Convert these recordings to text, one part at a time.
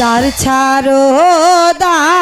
দার ছাড়ো দা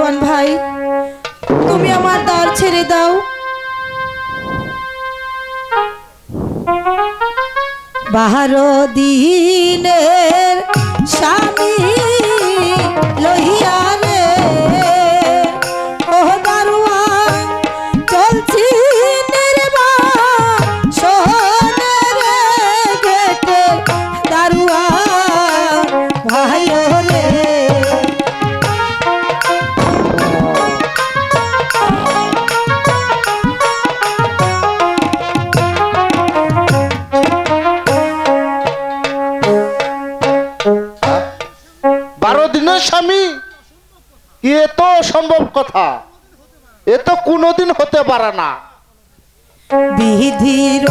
রোহান ভাই তুমি আমার দ্বার ছেড়ে দাও। বাহারো দিনের সা বারো দিনের স্বামী? এ তো সম্ভব কথা। এ তো কোনোদিন হতে পারে না। বিধির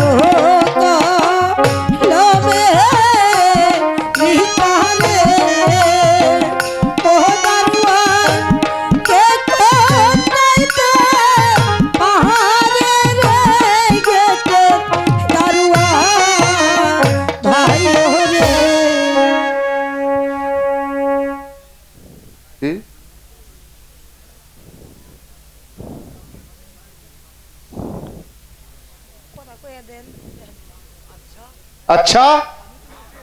ਅੱਛਾ।